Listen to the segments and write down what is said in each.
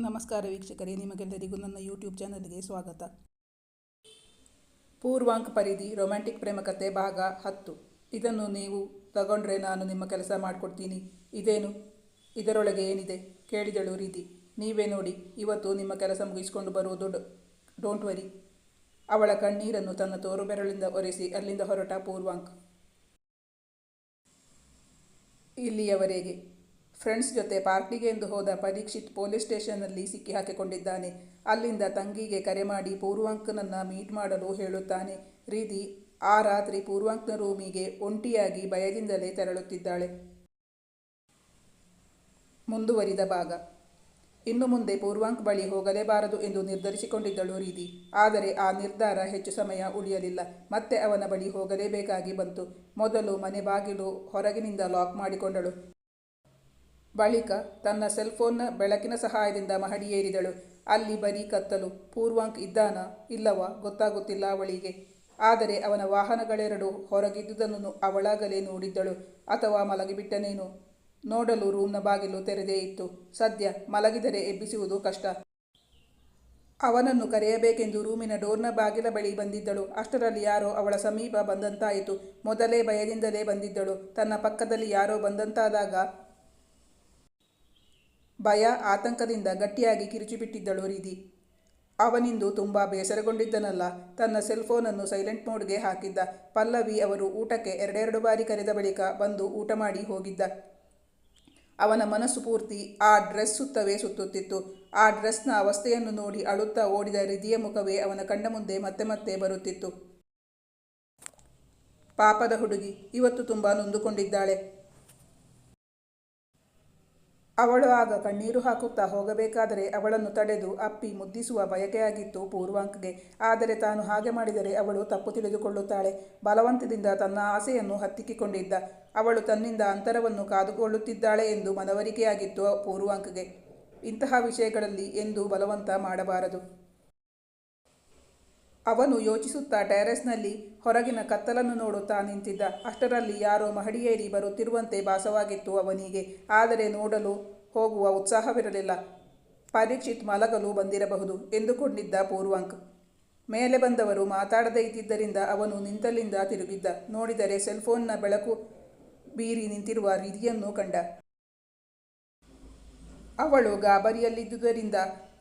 ನಮಸ್ಕಾರ ವೀಕ್ಷಕರೇ, ನಿಮಗೆಲ್ಲರಿಗೂ ನನ್ನ ಯೂಟ್ಯೂಬ್ ಚಾನಲ್ಗೆ ಸ್ವಾಗತ. ಪೂರ್ವಾಂಕ್ ಪರಿಧಿ ರೊಮ್ಯಾಂಟಿಕ್ ಪ್ರೇಮಕತೆ ಭಾಗ ಹತ್ತು. ಇದನ್ನು ನೀವು ತಗೊಂಡ್ರೆ ನಾನು ನಿಮ್ಮ ಕೆಲಸ ಮಾಡಿಕೊಡ್ತೀನಿ. ಇದೇನು? ಇದರೊಳಗೆ ಏನಿದೆ? ಕೇಳಿದಳು ರೀತಿ. ನೀವೇ ನೋಡಿ, ಇವತ್ತು ನಿಮ್ಮ ಕೆಲಸ ಮುಗಿಸ್ಕೊಂಡು ಬರುವುದು ಡೋಂಟ್ ವರಿ ಅವಳ ಕಣ್ಣೀರನ್ನು ತನ್ನ ತೋರು ಬೆರಳಿಂದ ಒರೆಸಿ ಅಲ್ಲಿಂದ ಹೊರಟ ಪೂರ್ವಾಂಕ್. ಇಲ್ಲಿಯವರೆಗೆ ಫ್ರೆಂಡ್ಸ್ ಜೊತೆ ಪಾರ್ಟಿಗೆ ಎಂದು ಹೋದ ಪರೀಕ್ಷಿತ್ ಪೊಲೀಸ್ ಸ್ಟೇಷನ್ನಲ್ಲಿ ಸಿಕ್ಕಿ ಹಾಕಿಕೊಂಡಿದ್ದಾನೆ. ಅಲ್ಲಿಂದ ತಂಗಿಗೆ ಕರೆ ಮಾಡಿ ಪೂರ್ವಾಂಕನನ್ನು ಮೀಟ್ ಮಾಡಲು ಹೇಳುತ್ತಾನೆ. ರೀತಿ ಆ ರಾತ್ರಿ ಪೂರ್ವಾಂಕನ ರೂಮಿಗೆ ಒಂಟಿಯಾಗಿ ಭಯದಿಂದಲೇ ತೆರಳುತ್ತಿದ್ದಾಳೆ. ಮುಂದುವರಿದ ಭಾಗ. ಇನ್ನು ಮುಂದೆ ಪೂರ್ವಾಂಕ್ ಬಳಿ ಹೋಗಲೇಬಾರದು ಎಂದು ನಿರ್ಧರಿಸಿಕೊಂಡಿದ್ದಳು ರೀತಿ. ಆದರೆ ಆ ನಿರ್ಧಾರ ಹೆಚ್ಚು ಸಮಯ ಉಳಿಯಲಿಲ್ಲ. ಮತ್ತೆ ಅವನ ಬಳಿ ಹೋಗಲೇಬೇಕಾಗಿ ಬಂತು. ಮೊದಲು ಮನೆ ಬಾಗಿಲು ಹೊರಗಿನಿಂದ ಲಾಕ್ ಮಾಡಿಕೊಂಡಳು. ಬಳಿಕ ತನ್ನ ಸೆಲ್ಫೋನ್ನ ಬೆಳಕಿನ ಸಹಾಯದಿಂದ ಮಹಡಿ ಏರಿದಳು. ಅಲ್ಲಿ ಬರೀ ಕತ್ತಲು, ಪೂರ್ವಾಂಕ್ ಇದ್ದಾನ ಇಲ್ಲವ ಗೊತ್ತಾಗುತ್ತಿಲ್ಲ ಅವಳಿಗೆ. ಆದರೆ ಅವನ ವಾಹನಗಳೆರಡು ಹೊರಗಿದ್ದುದನ್ನು ಅವಳಾಗಲೇ ನೋಡಿದ್ದಳು. ಅಥವಾ ಮಲಗಿಬಿಟ್ಟನೇನು? ನೋಡಲು ರೂಮ್ನ ಬಾಗಿಲು ತೆರೆದೇ ಇತ್ತು. ಸದ್ಯ ಮಲಗಿದರೆ ಎಬ್ಬಿಸುವುದು ಕಷ್ಟ. ಅವನನ್ನು ಕರೆಯಬೇಕೆಂದು ರೂಮಿನ ಡೋರ್ನ ಬಾಗಿಲ ಬಳಿ ಬಂದಿದ್ದಳು. ಅಷ್ಟರಲ್ಲಿ ಯಾರೋ ಅವಳ ಸಮೀಪ ಬಂದಂತಾಯಿತು. ಮೊದಲೇ ಭಯದಿಂದಲೇ ಬಂದಿದ್ದಳು. ತನ್ನ ಪಕ್ಕದಲ್ಲಿ ಯಾರೋ ಬಂದಂತಾದಾಗ ಭಯ, ಆತಂಕದಿಂದ ಗಟ್ಟಿಯಾಗಿ ಕಿರುಚಿಬಿಟ್ಟಿದ್ದಳು ರೀದಿ ಅವನಿಂದು ತುಂಬ ಬೇಸರಗೊಂಡಿದ್ದನಲ್ಲ, ತನ್ನ ಸೆಲ್ಫೋನನ್ನು ಸೈಲೆಂಟ್ ಮೋಡ್ಗೆ ಹಾಕಿದ್ದ. ಪಲ್ಲವಿ ಅವರು ಊಟಕ್ಕೆ ಎರಡೆರಡು ಬಾರಿ ಕರೆದ ಬಳಿಕ ಬಂದು ಊಟ ಮಾಡಿ ಹೋಗಿದ್ದ. ಅವನ ಮನಸ್ಸು ಪೂರ್ತಿ ಆ ಡ್ರೆಸ್ ಸುತ್ತವೇ ಸುತ್ತುತ್ತಿತ್ತು. ಆ ಡ್ರೆಸ್ನ ಅವಸ್ಥೆಯನ್ನು ನೋಡಿ ಅಳುತ್ತಾ ಓಡಿದ ರಿದಿಯ ಮುಖವೇ ಅವನ ಕಣ್ಣ ಮುಂದೆ ಮತ್ತೆ ಮತ್ತೆ ಬರುತ್ತಿತ್ತು. ಪಾಪದ ಹುಡುಗಿ, ಇವತ್ತು ತುಂಬ ನೊಂದುಕೊಂಡಿದ್ದಾಳೆ. ಅವಳು ಆಗ ಕಣ್ಣೀರು ಹಾಕುತ್ತಾ ಹೋಗಬೇಕಾದರೆ ಅವಳನ್ನು ತಡೆದು ಅಪ್ಪಿ ಮುದ್ದಿಸುವ ಬಯಕೆಯಾಗಿತ್ತು ಪೂರ್ವಾಂಕ್ಗೆ. ಆದರೆ ತಾನು ಹಾಗೆ ಮಾಡಿದರೆ ಅವಳು ತಪ್ಪು ತಿಳಿದುಕೊಳ್ಳುತ್ತಾಳೆ. ಬಲವಂತದಿಂದ ತನ್ನ ಆಸೆಯನ್ನು ಹತ್ತಿಕ್ಕಿಕೊಂಡಿದ್ದ. ಅವಳು ತನ್ನಿಂದ ಅಂತರವನ್ನು ಕಾದುಕೊಳ್ಳುತ್ತಿದ್ದಾಳೆ ಎಂದು ಮನವರಿಕೆಯಾಗಿತ್ತು ಪೂರ್ವಾಂಕ್ಗೆ. ಇಂತಹ ವಿಷಯಗಳಲ್ಲಿ ಎಂದು ಬಲವಂತ ಮಾಡಬಾರದು. ಅವನು ಯೋಚಿಸುತ್ತಾ ಟ್ಯಾರೆಸ್ನಲ್ಲಿ ಹೊರಗಿನ ಕತ್ತಲನ್ನು ನೋಡುತ್ತಾ ನಿಂತಿದ್ದ. ಅಷ್ಟರಲ್ಲಿ ಯಾರೋ ಮಹಡಿಯೇರಿ ಬರುತ್ತಿರುವಂತೆ ಭಾಸವಾಗಿತ್ತು ಅವನಿಗೆ. ಆದರೆ ನೋಡಲು ಹೋಗುವ ಉತ್ಸಾಹವಿರಲಿಲ್ಲ. ಪರೀಕ್ಷಿತ್ ಮಲಗಲು ಬಂದಿರಬಹುದು ಎಂದುಕೊಂಡಿದ್ದ ಪೂರ್ವಾಂಕ್. ಮೇಲೆ ಬಂದವರು ಮಾತಾಡದೇ ಇದ್ದಿದ್ದರಿಂದ ಅವನು ನಿಂತಲ್ಲಿಂದ ತಿರುಗಿದ್ದ. ನೋಡಿದರೆ ಸೆಲ್ಫೋನ್ನ ಬೆಳಕು ಬೀರಿ ನಿಂತಿರುವ ರೀತಿಯನ್ನು ಕಂಡ. ಅವಳು ಗಾಬರಿಯಲ್ಲಿದ್ದುದರಿಂದ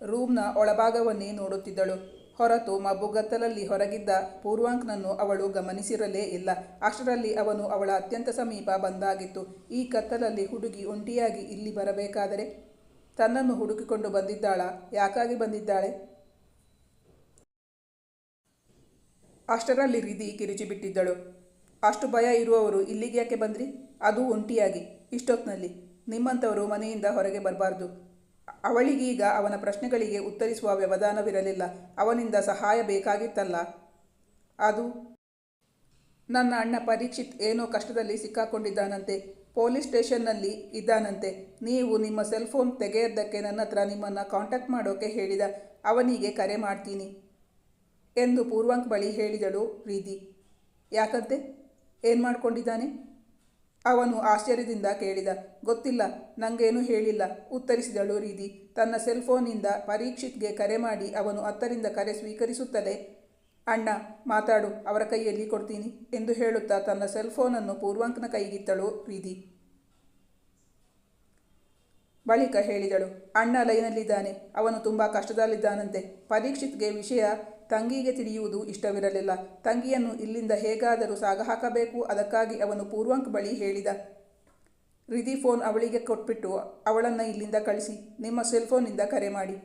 ರೂಮ್ನ ಒಳಭಾಗವನ್ನೇ ನೋಡುತ್ತಿದ್ದಳು. ಹೊರತು ಮಬ್ಬುಗತ್ತಲಲ್ಲಿ ಹೊರಗಿದ್ದ ಪೂರ್ವಾಂಕ್ನನ್ನು ಅವಳು ಗಮನಿಸಿರಲೇ ಇಲ್ಲ. ಅಷ್ಟರಲ್ಲಿ ಅವನು ಅವಳ ಅತ್ಯಂತ ಸಮೀಪ ಬಂದಾಗಿತ್ತು. ಈ ಕತ್ತಲಲ್ಲಿ ಹುಡುಗಿ ಒಂಟಿಯಾಗಿ ಇಲ್ಲಿ ಬರಬೇಕಾದರೆ? ತನ್ನನ್ನು ಹುಡುಕಿಕೊಂಡು ಬಂದಿದ್ದಾಳ? ಯಾಕಾಗಿ ಬಂದಿದ್ದಾಳೆ? ಅಷ್ಟರಲ್ಲಿ ರಿದಿ ಕಿರುಚಿಬಿಟ್ಟಿದ್ದಳು ಅಷ್ಟು ಭಯ ಇರುವವರು ಇಲ್ಲಿಗೆ ಯಾಕೆ ಬಂದ್ರಿ? ಅದು ಒಂಟಿಯಾಗಿ ಇಷ್ಟೊತ್ತಿನಲ್ಲಿ ನಿಮ್ಮಂಥವರು ಮನೆಯಿಂದ ಹೊರಗೆ ಬರಬಾರ್ದು. ಅವಳಿಗೀಗ ಅವನ ಪ್ರಶ್ನೆಗಳಿಗೆ ಉತ್ತರಿಸುವ ವ್ಯವಧಾನವಿರಲಿಲ್ಲ. ಅವನಿಂದ ಸಹಾಯ ಬೇಕಾಗಿತ್ತಲ್ಲ. ಅದು ನನ್ನ ಅಣ್ಣ ಪರೀಕ್ಷಿತ್ ಏನೋ ಕಷ್ಟದಲ್ಲಿ ಸಿಕ್ಕಾಕೊಂಡಿದ್ದಾನಂತೆ. ಪೊಲೀಸ್ ಸ್ಟೇಷನ್ನಲ್ಲಿ ಇದ್ದಾನಂತೆ. ನೀವು ನಿಮ್ಮ ಸೆಲ್ಫೋನ್ ತೆಗೆಯದ್ದಕ್ಕೆ ನನ್ನ ಹತ್ರ ನಿಮ್ಮನ್ನು ಕಾಂಟ್ಯಾಕ್ಟ್ ಮಾಡೋಕೆ ಹೇಳಿದ. ಅವನಿಗೆ ಕರೆ ಮಾಡ್ತೀನಿ ಎಂದು ಪೂರ್ವಾಂಕ್ ಬಳಿ ಹೇಳಿದಳು ರೀದಿ ಯಾಕಂತೆ? ಏನು ಮಾಡ್ಕೊಂಡಿದ್ದಾನೆ? ಅವನು ಆಶ್ಚರ್ಯದಿಂದ ಕೇಳಿದ, ಗೊತ್ತಿಲ್ಲ, ನಂಗೇನು ಹೇಳಿಲ್ಲ, ಉತ್ತರಿಸಿದಳು ರೀದಿ. ತನ್ನ ಸೆಲ್ಫೋನಿಂದ ಪರೀಕ್ಷಿತ್ಗೆ ಕರೆ ಮಾಡಿ ಅವನು ಹತ್ತರಿಂದ ಕರೆ ಸ್ವೀಕರಿಸುತ್ತಲೇ ಅಣ್ಣ, ಮಾತಾಡು, ಅವರ ಕೈಯಲ್ಲಿ ಕೊಡ್ತೀನಿ, ಎಂದು ಹೇಳುತ್ತಾ ತನ್ನ ಸೆಲ್ಫೋನನ್ನು ಪೂರ್ವಾಂಕನ ಕೈಗಿತ್ತಳು ರೀದಿ. ಬಳಿಕ ಹೇಳಿದಳು, ಅಣ್ಣ ಲೈನಲ್ಲಿದ್ದಾನೆ, ಅವನು ತುಂಬ ಕಷ್ಟದಲ್ಲಿದ್ದಾನಂತೆ, ಪರೀಕ್ಷಿತ್ಗೆ ವಿಷಯ ತಂಗಿಗೆ ತಿಳಿಯುವುದು ಇಷ್ಟವಿರಲಿಲ್ಲ. ತಂಗಿಯನ್ನು ಇಲ್ಲಿಂದ ಹೇಗಾದರೂ ಸಾಗಹಾಕಬೇಕು, ಅದಕ್ಕಾಗಿ ಅವನು ಪೂರ್ವಾಂಕ್ ಬಳಿ ಹೇಳಿದ, ರಿಧಿ ಫೋನ್ ಅವಳಿಗೆ ಕೊಟ್ಬಿಟ್ಟು ಅವಳನ್ನು ಇಲ್ಲಿಂದ ಕಳಿಸಿ, ನಿಮ್ಮ ಸೆಲ್ಫೋನಿಂದ ಕರೆ ಮಾಡಿ.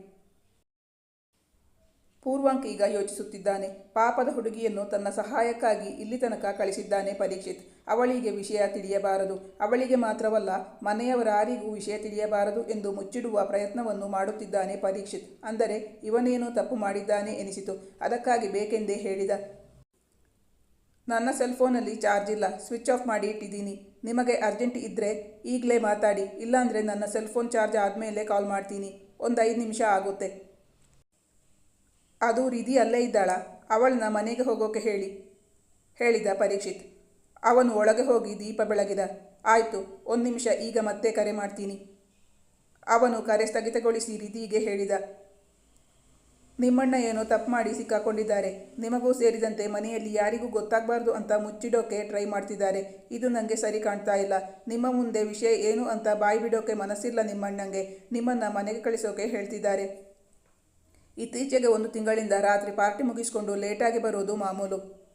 ಪೂರ್ವಾಂಕ್ ಈಗ ಯೋಚಿಸುತ್ತಿದ್ದಾನೆ. ಪಾಪದ ಹುಡುಗಿಯನ್ನು ತನ್ನ ಸಹಾಯಕ್ಕಾಗಿ ಇಲ್ಲಿ ತನಕ ಕಳಿಸಿದ್ದಾನೆ ಪರೀಕ್ಷಿತ್. ಅವಳಿಗೆ ವಿಷಯ ತಿಳಿಯಬಾರದು. ಅವಳಿಗೆ ಮಾತ್ರವಲ್ಲ, ಮನೆಯವರಾರಿಗೂ ವಿಷಯ ತಿಳಿಯಬಾರದು ಎಂದು ಮುಚ್ಚಿಡುವ ಪ್ರಯತ್ನವನ್ನು ಮಾಡುತ್ತಿದ್ದಾನೆ ಪರೀಕ್ಷಿತ್. ಅಂದರೆ, ಇವನೇನೋ ತಪ್ಪು ಮಾಡಿದ್ದಾನೆ ಎನಿಸಿತು. ಅದಕ್ಕಾಗಿ ಬೇಕೆಂದೇ ಹೇಳಿದ. ನನ್ನ ಸೆಲ್ಫೋನಲ್ಲಿ ಚಾರ್ಜ್ ಇಲ್ಲ. ಸ್ವಿಚ್ ಆಫ್ ಮಾಡಿ ಇಟ್ಟಿದ್ದೀನಿ. ನಿಮಗೆ ಅರ್ಜೆಂಟ್ ಇದ್ದರೆ ಈಗಲೇ ಮಾತಾಡಿ. ಇಲ್ಲಾಂದರೆ ನನ್ನ ಸೆಲ್ಫೋನ್ ಚಾರ್ಜ್ ಆದಮೇಲೆ ಕಾಲ್ ಮಾಡ್ತೀನಿ. ಒಂದು ಐದು ನಿಮಿಷ ಆಗುತ್ತೆ. ಅದು ರಿಧಿ ಅಲ್ಲೇ ಇದ್ದಾಳ ಅವಳನ್ನ ಮನೆಗೆ ಹೋಗೋಕೆ ಹೇಳಿ, ಹೇಳಿದ ಪರೀಕ್ಷಿತ್. ಅವನು ಒಳಗೆ ಹೋಗಿ ದೀಪ ಬೆಳಗಿದ. ಆಯಿತು, ಒಂದು ನಿಮಿಷ, ಈಗ ಮತ್ತೆ ಕರೆ ಮಾಡ್ತೀನಿ. ಅವನು ಕರೆ ಸ್ಥಗಿತಗೊಳಿಸಿ ರಿಧಿಗೆ ಹೇಳಿದ. ನಿಮ್ಮಣ್ಣ ಏನೋ ತಪ್ಪು ಮಾಡಿ ಸಿಕ್ಕಾಕೊಂಡಿದ್ದಾರೆ. ನಿಮಗೂ ಸೇರಿದಂತೆ ಮನೆಯಲ್ಲಿ ಯಾರಿಗೂ ಗೊತ್ತಾಗಬಾರ್ದು ಅಂತ ಮುಚ್ಚಿಡೋಕೆ ಟ್ರೈ ಮಾಡ್ತಿದ್ದಾರೆ. ಇದು ನನಗೆ ಸರಿ ಕಾಣ್ತಾ ಇಲ್ಲ. ನಿಮ್ಮ ಮುಂದೆ ವಿಷಯ ಏನು ಅಂತ ಬಾಯಿ ಬಿಡೋಕೆ ಮನಸ್ಸಿಲ್ಲ ನಿಮ್ಮಣ್ಣಂಗೆ. ನಿಮ್ಮನ್ನು ಮನೆಗೆ ಕಳಿಸೋಕೆ ಹೇಳ್ತಿದ್ದಾರೆ. ಇತ್ತೀಚೆಗೆ ಒಂದು ತಿಂಗಳಿಂದ ರಾತ್ರಿ ಪಾರ್ಟಿ ಮುಗಿಸ್ಕೊಂಡು ಲೇಟಾಗಿ ಬರೋದು ಮಾಮೂಲು.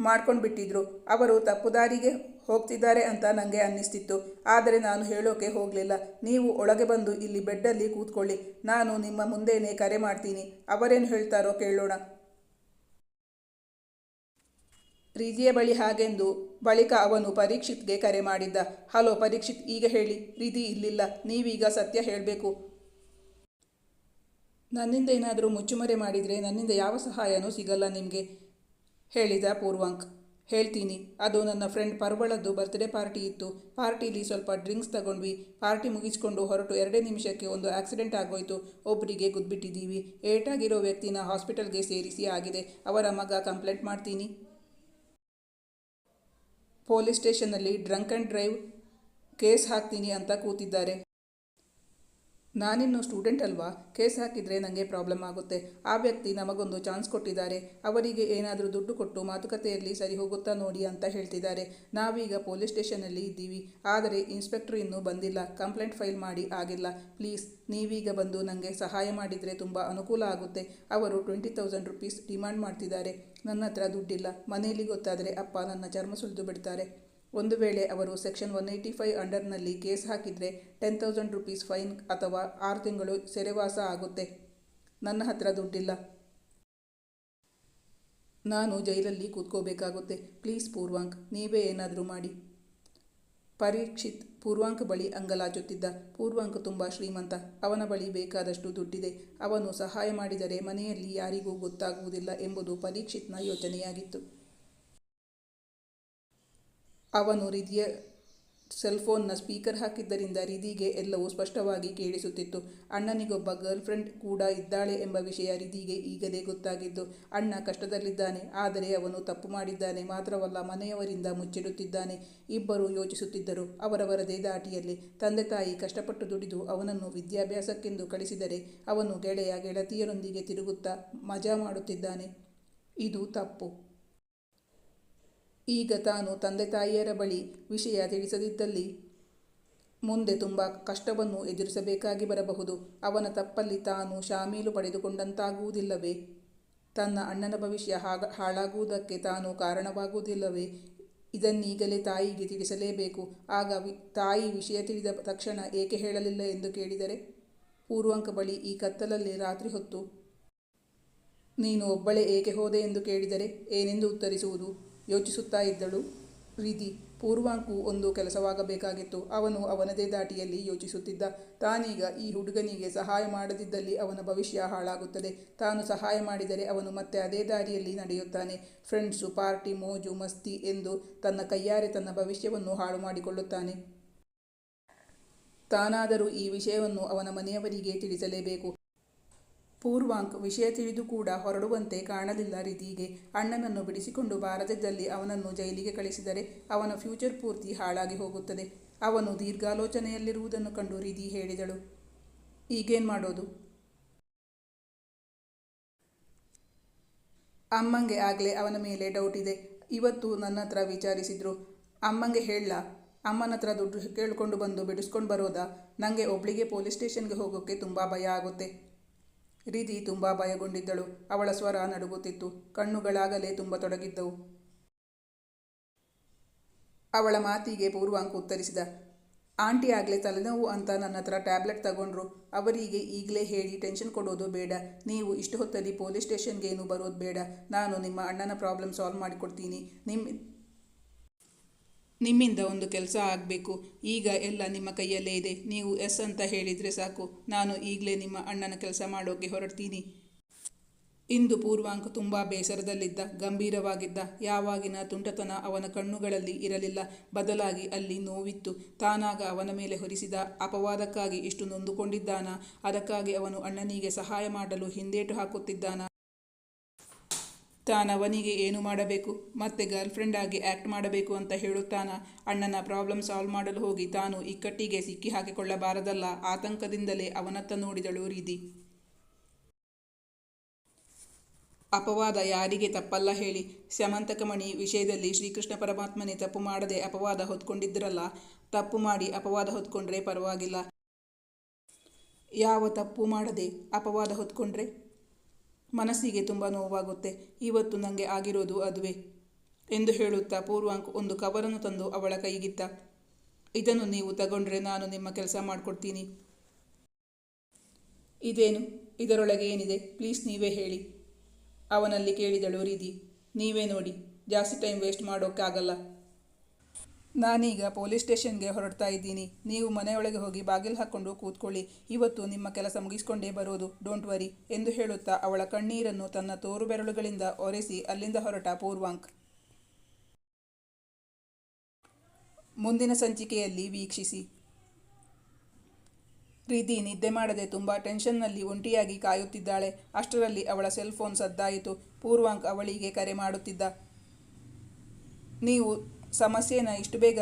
ಮಾಡ್ಕೊಂಡು ಬಿಟ್ಟಿದ್ರು ಅವರು ತಪ್ಪುದಾರಿಗೆ ಹೋಗ್ತಿದ್ದಾರೆ ಅಂತ ನನಗೆ ಅನ್ನಿಸ್ತಿತ್ತು. ಆದರೆ ನಾನು ಹೇಳೋಕೆ ಹೋಗಲಿಲ್ಲ. ನೀವು ಒಳಗೆ ಬಂದು ಇಲ್ಲಿ ಬೆಡ್ಡಲ್ಲಿ ಕೂತ್ಕೊಳ್ಳಿ. ನಾನು ನಿಮ್ಮ ಮುಂದೆನೇ ಕರೆ ಮಾಡ್ತೀನಿ. ಅವರೇನು ಹೇಳ್ತಾರೋ ಕೇಳೋಣ. ರೀದಿಯ ಬಳಿ ಹಾಗೆಂದು ಬಳಿಕ ಅವನು ಪರೀಕ್ಷಿತ್ಗೆ ಕರೆ ಮಾಡಿದ್ದ. ಹಲೋ ಪರೀಕ್ಷಿತ್, ಈಗ ಹೇಳಿ. ರೀತಿ ಇಲ್ಲಿಲ್ಲ. ನೀವೀಗ ಸತ್ಯ ಹೇಳಬೇಕು. ನನ್ನಿಂದ ಏನಾದರೂ ಮುಚ್ಚುಮರೆ ಮಾಡಿದರೆ ನನ್ನಿಂದ ಯಾವ ಸಹಾಯನೂ ಸಿಗಲ್ಲ ನಿಮಗೆ, ಹೇಳಿದ ಪೂರ್ವಾಂಕ್. ಹೇಳ್ತೀನಿ, ಅದು ನನ್ನ ಫ್ರೆಂಡ್ ಪರ್ವಳದ್ದು ಬರ್ತ್ಡೇ ಪಾರ್ಟಿ ಇತ್ತು. ಪಾರ್ಟಿಲಿ ಸ್ವಲ್ಪ ಡ್ರಿಂಕ್ಸ್ ತಗೊಂಡ್ವಿ. ಪಾರ್ಟಿ ಮುಗಿಸ್ಕೊಂಡು ಹೊರಟು ಎರಡೇ ನಿಮಿಷಕ್ಕೆ ಒಂದು ಆಕ್ಸಿಡೆಂಟ್ ಆಗೋಯ್ತು. ಒಬ್ಬರಿಗೆ ಗುದ್ಬಿಟ್ಟಿದ್ದೀವಿ. ಏಟಾಗಿರೋ ವ್ಯಕ್ತಿನ ಹಾಸ್ಪಿಟಲ್ಗೆ ಸೇರಿಸಿ ಆಗಿದೆ. ಅವರ ಮಗ ಕಂಪ್ಲೇಂಟ್ ಮಾಡ್ತೀನಿ. ಪೊಲೀಸ್ ಸ್ಟೇಷನ್ನಲ್ಲಿ ಡ್ರಂಕ್ ಆ್ಯಂಡ್ ಡ್ರೈವ್ ಕೇಸ್ ಹಾಕ್ತೀನಿ ಅಂತ ಕೂತಿದ್ದಾರೆ. ನಾನಿನ್ನು ಸ್ಟೂಡೆಂಟ್ ಅಲ್ವಾ? ಕೇಸ್ ಹಾಕಿದರೆ ನನಗೆ ಪ್ರಾಬ್ಲಮ್ ಆಗುತ್ತೆ. ಆ ವ್ಯಕ್ತಿ ನಮಗೊಂದು ಚಾನ್ಸ್ ಕೊಟ್ಟಿದ್ದಾರೆ. ಅವರಿಗೆ ಏನಾದರೂ ದುಡ್ಡು ಕೊಟ್ಟು ಮಾತುಕತೆಯಲ್ಲಿ ಸರಿ ಹೋಗುತ್ತಾ ನೋಡಿ ಅಂತ ಹೇಳ್ತಿದ್ದಾರೆ. ನಾವೀಗ ಪೊಲೀಸ್ ಸ್ಟೇಷನಲ್ಲಿ ಇದ್ದೀವಿ. ಆದರೆ ಇನ್ಸ್ಪೆಕ್ಟ್ರ್ ಇನ್ನೂ ಬಂದಿಲ್ಲ. ಕಂಪ್ಲೇಂಟ್ ಫೈಲ್ ಮಾಡಿ ಆಗಿಲ್ಲ. ಪ್ಲೀಸ್, ನೀವೀಗ ಬಂದು ನನಗೆ ಸಹಾಯ ಮಾಡಿದರೆ ತುಂಬ ಅನುಕೂಲ ಆಗುತ್ತೆ. ಅವರು ಟ್ವೆಂಟಿ ತೌಸಂಡ್ ರುಪೀಸ್ ಡಿಮಾಂಡ್ ಮಾಡ್ತಿದ್ದಾರೆ. ನನ್ನ ಹತ್ರ ದುಡ್ಡಿಲ್ಲ. ಮನೆಯಲ್ಲಿ ಗೊತ್ತಾದರೆ ಅಪ್ಪ ನನ್ನ ಚರ್ಮ ಸುಲಿದು ಬಿಡ್ತಾರೆ. ಒಂದು ವೇಳೆ ಅವರು ಸೆಕ್ಷನ್ ಒನ್ ಏಯ್ಟಿ ಫೈವ್ ಅಂಡರ್ನಲ್ಲಿ ಕೇಸ್ ಹಾಕಿದರೆ ಟೆನ್ ತೌಸಂಡ್ ರುಪೀಸ್ ಫೈನ್ ಅಥವಾ ಆರು ತಿಂಗಳು ಸೆರೆವಾಸ ಆಗುತ್ತೆ. ನನ್ನ ಹತ್ರ ದುಡ್ಡಿಲ್ಲ. ನಾನು ಜೈಲಲ್ಲಿ ಕೂತ್ಕೋಬೇಕಾಗುತ್ತೆ. ಪ್ಲೀಸ್ ಪೂರ್ವಾಂಕ್, ನೀವೇ ಏನಾದರೂ ಮಾಡಿ. ಪರೀಕ್ಷಿತ್ ಪೂರ್ವಾಂಕ್ ಬಳಿ ಅಂಗಲಾಚುತ್ತಿದ್ದ. ಪೂರ್ವಾಂಕ್ ತುಂಬ ಶ್ರೀಮಂತ. ಅವನ ಬಳಿ ಬೇಕಾದಷ್ಟು ದುಡ್ಡಿದೆ. ಅವನು ಸಹಾಯ ಮಾಡಿದರೆ ಮನೆಯಲ್ಲಿ ಯಾರಿಗೂ ಗೊತ್ತಾಗುವುದಿಲ್ಲ ಎಂಬುದು ಪರೀಕ್ಷಿತ್ನ ಯೋಚನೆಯಾಗಿತ್ತು. ಅವನು ರಿದಿಯ ಸೆಲ್ಫೋನ್ನ ಸ್ಪೀಕರ್ ಹಾಕಿದ್ದರಿಂದ ರಿದಿಗೆ ಎಲ್ಲವೂ ಸ್ಪಷ್ಟವಾಗಿ ಕೇಳಿಸುತ್ತಿತ್ತು. ಅಣ್ಣನಿಗೊಬ್ಬ ಗರ್ಲ್ಫ್ರೆಂಡ್ ಕೂಡ ಇದ್ದಾಳೆ ಎಂಬ ವಿಷಯ ರಿದಿಗೆ ಈಗಲೇ ಗೊತ್ತಾಗಿದ್ದು, ಅಣ್ಣ ಕಷ್ಟದಲ್ಲಿದ್ದಾನೆ, ಆದರೆ ಅವನು ತಪ್ಪು ಮಾಡಿದ್ದಾನೆ, ಮಾತ್ರವಲ್ಲ ಮನೆಯವರಿಂದ ಮುಚ್ಚಿಡುತ್ತಿದ್ದಾನೆ ಇಬ್ಬರು ಯೋಚಿಸುತ್ತಿದ್ದರು. ಅವರವರದೇ ದಾಟಿಯಲ್ಲಿ ತಂದೆ ತಾಯಿ ಕಷ್ಟಪಟ್ಟು ದುಡಿದು ಅವನನ್ನು ವಿದ್ಯಾಭ್ಯಾಸಕ್ಕೆಂದು ಕಳಿಸಿದರೆ ಅವನು ಗೆಳೆಯ ಗೆಳತಿಯರೊಂದಿಗೆ ತಿರುಗುತ್ತಾ ಮಜಾ ಮಾಡುತ್ತಿದ್ದಾನೆ. ಇದು ತಪ್ಪು. ಈಗ ತಾನು ತಂದೆ ತಾಯಿಯರ ಬಳಿ ವಿಷಯ ತಿಳಿಸದಿದ್ದಲ್ಲಿ ಮುಂದೆ ತುಂಬ ಕಷ್ಟವನ್ನು ಎದುರಿಸಬೇಕಾಗಿ ಬರಬಹುದು. ಅವನ ತಪ್ಪಲ್ಲಿ ತಾನು ಶಾಮೀಲು ಪಡೆದುಕೊಂಡಂತಾಗುವುದಿಲ್ಲವೇ? ತನ್ನ ಅಣ್ಣನ ಭವಿಷ್ಯ ಹಾಗ, ಹಾಳಾಗುವುದಕ್ಕೆ ತಾನು ಕಾರಣವಾಗುವುದಿಲ್ಲವೇ? ಇದನ್ನೀಗಲೇ ತಾಯಿಗೆ ತಿಳಿಸಲೇಬೇಕು. ಆಗ ವಿ, ತಾಯಿ ವಿಷಯ ತಿಳಿದ ತಕ್ಷಣ ಏಕೆ ಹೇಳಲಿಲ್ಲ ಎಂದು ಕೇಳಿದರೆ, ಪೂರ್ವಾಂಕ ಬಳಿ ಈ ಕತ್ತಲಲ್ಲಿ ರಾತ್ರಿ ಹೊತ್ತು, ನೀನು ಒಬ್ಬಳೇ ಏಕೆ ಹೋದೆ? ಎಂದು ಕೇಳಿದರೆ, ಏನೆಂದು ಉತ್ತರಿಸುವುದು? ಯೋಚಿಸುತ್ತಾ ಇದ್ದಳು. ಪ್ರೀತಿ ಪೂರ್ವಾಂಕು ಒಂದು ಕೆಲಸವಾಗಬೇಕಾಗಿತ್ತು. ಅವನು ಅವನದೇ ದಾಟಿಯಲ್ಲಿ ಯೋಚಿಸುತ್ತಿದ್ದ. ತಾನೀಗ ಈ ಹುಡುಗನಿಗೆ ಸಹಾಯ ಮಾಡದಿದ್ದಲ್ಲಿ ಅವನ ಭವಿಷ್ಯ ಹಾಳಾಗುತ್ತದೆ. ತಾನು ಸಹಾಯ ಮಾಡಿದರೆ ಅವನು ಮತ್ತೆ ಅದೇ ದಾರಿಯಲ್ಲಿ ನಡೆಯುತ್ತಾನೆ. ಫ್ರೆಂಡ್ಸು, ಪಾರ್ಟಿ, ಮೋಜು, ಮಸ್ತಿ ಎಂದು ತನ್ನ ಕೈಯಾರೆ ತನ್ನ ಭವಿಷ್ಯವನ್ನು ಹಾಳು ಮಾಡಿಕೊಳ್ಳುತ್ತಾನೆ. ತಾನಾದರೂ ಈ ವಿಷಯವನ್ನು ಅವನ ಮನೆಯವರಿಗೆ ತಿಳಿಸಲೇಬೇಕು. ಪೂರ್ವಾಂಕ್ ವಿಷಯ ತಿಳಿದು ಕೂಡ ಹೊರಡುವಂತೆ ಕಾಣಲಿಲ್ಲ ರೀತಿಗೆ ಅಣ್ಣನನ್ನು ಬಿಡಿಸಿಕೊಂಡು ಬಾರದಿದ್ದಲ್ಲಿ ಅವನನ್ನು ಜೈಲಿಗೆ ಕಳಿಸಿದರೆ ಅವನ ಫ್ಯೂಚರ್ ಪೂರ್ತಿ ಹಾಳಾಗಿ ಹೋಗುತ್ತದೆ. ಅವನು ದೀರ್ಘಾಲೋಚನೆಯಲ್ಲಿರುವುದನ್ನು ಕಂಡು ರೀತಿ ಹೇಳಿದಳು. ಈಗೇನು ಮಾಡೋದು? ಅಮ್ಮಂಗೆ ಆಗಲೇ ಅವನ ಮೇಲೆ ಡೌಟ್ ಇದೆ. ಇವತ್ತು ನನ್ನ ಹತ್ರ ವಿಚಾರಿಸಿದ್ರು. ಅಮ್ಮಂಗೆ ಹೇಳ, ಅಮ್ಮನ ಹತ್ರ ದುಡ್ಡು ಕೇಳಿಕೊಂಡು ಬಂದು ಬಿಡಿಸ್ಕೊಂಡು ಬರೋದಾ? ನನಗೆ ಒಬ್ಳಿಗೆ ಪೊಲೀಸ್ ಸ್ಟೇಷನ್ಗೆ ಹೋಗೋಕ್ಕೆ ತುಂಬ ಭಯ ಆಗುತ್ತೆ. ರೀತಿ ತುಂಬ ಭಯಗೊಂಡಿದ್ದಳು. ಅವಳ ಸ್ವರ ನಡುಗುತ್ತಿತ್ತು. ಕಣ್ಣುಗಳಾಗಲೇ ತುಂಬ ತೊಡಗಿದ್ದವು. ಅವಳ ಮಾತಿಗೆ ಪೂರ್ವಾಂಕ ಉತ್ತರಿಸಿದ, ಆಂಟಿ ಆಗಲೇ ತಲೆನೋವು ಅಂತ ನನ್ನ ಹತ್ರ ಟ್ಯಾಬ್ಲೆಟ್ ತಗೊಂಡ್ರು. ಅವರಿಗೆ ಈಗಲೇ ಹೇಳಿ ಟೆನ್ಷನ್ ಕೊಡೋದು ಬೇಡ. ನೀವು ಇಷ್ಟು ಹೊತ್ತಲ್ಲಿ ಪೊಲೀಸ್ ಸ್ಟೇಷನ್ಗೇನು ಬರೋದು ಬೇಡ. ನಾನು ನಿಮ್ಮ ಅಣ್ಣನ ಪ್ರಾಬ್ಲಮ್ ಸಾಲ್ವ್ ಮಾಡಿಕೊಡ್ತೀನಿ. ನಿಮ್ಮ ನಿಮ್ಮಿಂದ ಒಂದು ಕೆಲಸ ಆಗಬೇಕು. ಈಗ ಎಲ್ಲ ನಿಮ್ಮ ಕೈಯಲ್ಲೇ ಇದೆ. ನೀವು ಎಸ್ ಅಂತ ಹೇಳಿದರೆ ಸಾಕು. ನಾನು ಈಗಲೇ ನಿಮ್ಮ ಅಣ್ಣನ ಕೆಲಸ ಮಾಡೋಕ್ಕೆ ಹೊರಡ್ತೀನಿ. ಇಂದು ಪೂರ್ವಾಂಕ್ ತುಂಬ ಬೇಸರದಲ್ಲಿದ್ದ, ಗಂಭೀರವಾಗಿದ್ದ. ಯಾವಾಗಿನ ತುಂಟತನ ಅವನ ಕಣ್ಣುಗಳಲ್ಲಿ ಇರಲಿಲ್ಲ. ಬದಲಾಗಿ ಅಲ್ಲಿ ನೋವಿತ್ತು. ತಾನಾಗ ಅವನ ಮೇಲೆ ಹೊರಿಸಿದ ಅಪವಾದಕ್ಕಾಗಿ ಇಷ್ಟು ನೊಂದುಕೊಂಡಿದ್ದಾನ? ಅದಕ್ಕಾಗಿ ಅವನು ಅಣ್ಣನಿಗೆ ಸಹಾಯ ಮಾಡಲು ಹಿಂದೇಟು ಹಾಕುತ್ತಿದ್ದಾನ? ತಾನವನಿಗೆ ಏನು ಮಾಡಬೇಕು? ಮತ್ತೆ ಗರ್ಲ್ಫ್ರೆಂಡ್ ಆಗಿ ಆ್ಯಕ್ಟ್ ಮಾಡಬೇಕು ಅಂತ ಹೇಳುತ್ತಾನ? ಅಣ್ಣನ ಪ್ರಾಬ್ಲಮ್ ಸಾಲ್ವ್ ಮಾಡಲು ಹೋಗಿ ತಾನು ಇಕ್ಕಟ್ಟಿಗೆ ಸಿಕ್ಕಿ ಹಾಕಿಕೊಳ್ಳಬಾರದಲ್ಲ? ಆತಂಕದಿಂದಲೇ ಅವನತ್ತ ನೋಡಿದಳು ರೀದಿ ಅಪವಾದ ಯಾರಿಗೆ ತಪ್ಪಲ್ಲ ಹೇಳಿ. ಸ್ಯಮಂತಕಮಣಿ ವಿಷಯದಲ್ಲಿ ಶ್ರೀಕೃಷ್ಣ ಪರಮಾತ್ಮನೇ ತಪ್ಪು ಮಾಡದೆ ಅಪವಾದ ಹೊತ್ಕೊಂಡಿದ್ದರಲ್ಲ ತಪ್ಪು ಮಾಡಿ ಅಪವಾದ ಹೊತ್ಕೊಂಡ್ರೆ ಪರವಾಗಿಲ್ಲ. ಯಾವ ತಪ್ಪು ಮಾಡದೆ ಅಪವಾದ ಹೊತ್ಕೊಂಡ್ರೆ? ಮನಸ್ಸಿಗೆ ತುಂಬ ನೋವಾಗುತ್ತೆ. ಇವತ್ತು ನನಗೆ ಆಗಿರೋದು ಅದುವೇ ಎಂದು ಹೇಳುತ್ತಾ ಪೂರ್ವಾಂಕ್ ಒಂದು ಕವರನ್ನು ತಂದು ಅವಳ ಕೈಗಿತ್ತ ಇದನ್ನು ನೀವು ತಗೊಂಡ್ರೆ ನಾನು ನಿಮ್ಮ ಕೆಲಸ ಮಾಡಿಕೊಡ್ತೀನಿ. ಇದೇನು? ಇದರೊಳಗೆ ಏನಿದೆ? ಪ್ಲೀಸ್ ನೀವೇ ಹೇಳಿ. ಅವನಲ್ಲಿ ಕೇಳಿದಳು ರೀದಿ ನೀವೇ ನೋಡಿ. ಜಾಸ್ತಿ ಟೈಮ್ ವೇಸ್ಟ್ ಮಾಡೋಕ್ಕಾಗಲ್ಲ. ನಾನೀಗ ಪೊಲೀಸ್ ಸ್ಟೇಷನ್ಗೆ ಹೊರಡ್ತಾ ಇದ್ದೀನಿ. ನೀವು ಮನೆಯೊಳಗೆ ಹೋಗಿ ಬಾಗಿಲು ಹಾಕ್ಕೊಂಡು ಕೂತ್ಕೊಳ್ಳಿ. ಇವತ್ತು ನಿಮ್ಮ ಕೆಲಸ ಮುಗಿಸ್ಕೊಂಡೇ ಬರೋದು. ಡೋಂಟ್ ವರಿ ಎಂದು ಹೇಳುತ್ತಾ ಅವಳ ಕಣ್ಣೀರನ್ನು ತನ್ನ ತೋರು ಬೆರಳುಗಳಿಂದ ಒರೆಸಿ ಅಲ್ಲಿಂದ ಹೊರಟ ಪೂರ್ವಾಂಕ್. ಮುಂದಿನ ಸಂಚಿಕೆಯಲ್ಲಿ ವೀಕ್ಷಿಸಿ. ಪ್ರೀತಿ ನಿದ್ದೆ ಮಾಡದೆ ತುಂಬ ಟೆನ್ಷನ್ನಲ್ಲಿ ಒಂಟಿಯಾಗಿ ಕಾಯುತ್ತಿದ್ದಾಳೆ. ಅಷ್ಟರಲ್ಲಿ ಅವಳ ಸೆಲ್ ಫೋನ್ ಸದ್ದಾಯಿತು. ಪೂರ್ವಾಂಕ್ ಅವಳಿಗೆ ಕರೆ ಮಾಡುತ್ತಿದ್ದ, ನೀವು ಸಮಸ್ಯೆನ ಇಷ್ಟು ಬೇಗ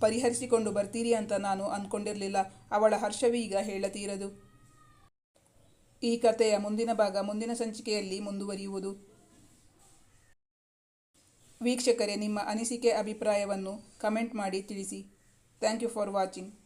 ಪರಿಹರಿಸಿಕೊಂಡು ಬರ್ತೀರಿ ಅಂತ ನಾನು ಅಂದ್ಕೊಂಡಿರಲಿಲ್ಲ ಅವಳ ಹರ್ಷವೀಗ ಹೇಳತೀರದು. ಈ ಕಥೆಯ ಮುಂದಿನ ಭಾಗ ಮುಂದಿನ ಸಂಚಿಕೆಯಲ್ಲಿ ಮುಂದುವರಿಯುವುದು. ವೀಕ್ಷಕರೇ, ನಿಮ್ಮ ಅನಿಸಿಕೆ, ಅಭಿಪ್ರಾಯವನ್ನು ಕಮೆಂಟ್ ಮಾಡಿ ತಿಳಿಸಿ. Thank you for watching.